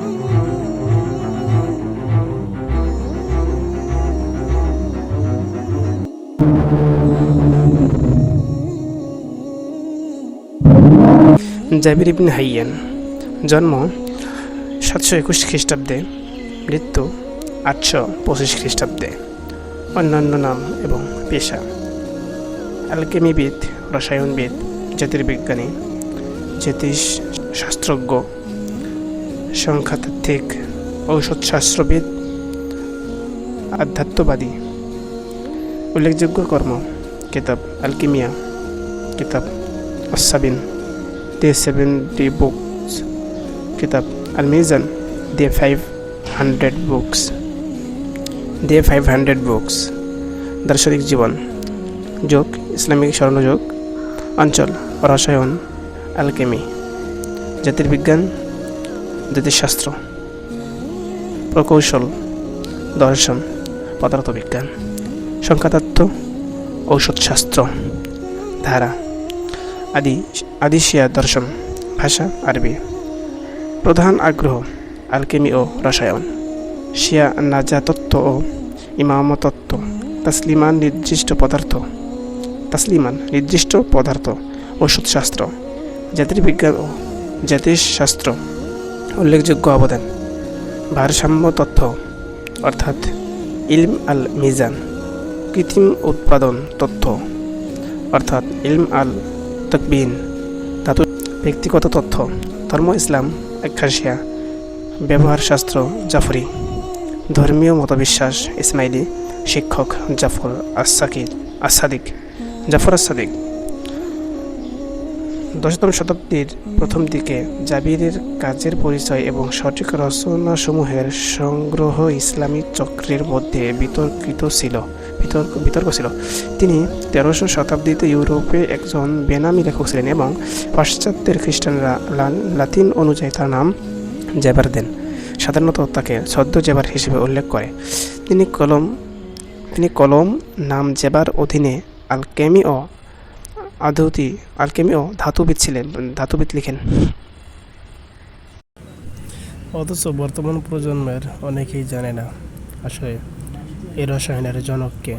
জাবির ইবনে Haiyan, জন্ম সাতশো একুশ খ্রিস্টাব্দে, মৃত্যু আটশো পঁচিশ খ্রিস্টাব্দে। অন্যান্য নাম এবং পেশা। অ্যালকেমিবিদ রসায়নবিদ, জ্যোতির্বিজ্ঞানী জ্যোতিষ শাস্ত্রজ্ঞ সংখ্যাতাত্ত্বিক ঔষধশাস্ত্রবিদ, আধ্যাত্মবাদী, উল্লেখযোগ্য কর্ম, কিতাব অ্যালকিমিয়া কিতাব আসাবিন the 70 books kitab al five the 500 books five 500 books দার্শনিক জীবন, যোগ, ইসলামিক স্বর্ণযোগ, অঞ্চল, রসায়ন অ্যালকেমি জ্যোতির্বিজ্ঞান জ্যোতিষশাস্ত্র, প্রকৌশল, দর্শন, পদার্থবিজ্ঞান, সংখ্যাতত্ত্ব, ঔষধশাস্ত্র, ধারা, আদি আদি শিয়া দর্শন, ভাষা, আরবি। প্রধান আগ্রহ, আলকেমি ও রসায়ন। শিয়া নাজাতত্ত্ব ও ইমামতত্ত্ব তাসলিমান নির্দিষ্ট পদার্থ। তাসলিমান নির্দিষ্ট পদার্থ ওষুধশাস্ত্র জ্যোতির্বিজ্ঞান ও জ্যোতিষশাস্ত্র। উল্লেখযোগ্য অবদান। ভারসাম্য তথ্য, অর্থাৎ ইলম আল মিজান, কৃত্রিম উৎপাদন তথ্য, অর্থাৎ ইলম আল তকবিন, ধাতু ব্যক্তিগত তথ্য, ধর্ম ইসলাম একখাসিয়া ব্যবহার শাস্ত্র জাফরি, ধর্মীয় মতবিশ্বাস, ইসমাইলি, শিক্ষক জাফর আসাকিদ আসাদিক জাফর আসাদিক দশতম শতাব্দীর প্রথম দিকে জাবিরের কাজের পরিচয় এবং সঠিক রচনাসমূহের সংগ্রহ ইসলামী চক্রের মধ্যে বিতর্কিত ছিল, বিতর্ক বিতর্ক ছিল। তিনি তেরোশো শতাব্দীতে ইউরোপে একজন বেনামি লেখক ছিলেন এবং পাশ্চাত্যের খ্রিস্টানরা লাতিন অনুযায়ী তার নাম জেবার দেন। সাধারণত তাকে ছদ্ম জেবার হিসেবে উল্লেখ করে। তিনি কলম তিনি কলম নাম জেবার অধীনে আলকেমি ও আদৌতি আলকেমিও ধাতুবিদ ছিলেন, ধাতুবিদ লিখেন। অথচ বর্তমান প্রজন্মের অনেকেই জানে না আসলে এই রসায়নের জনককে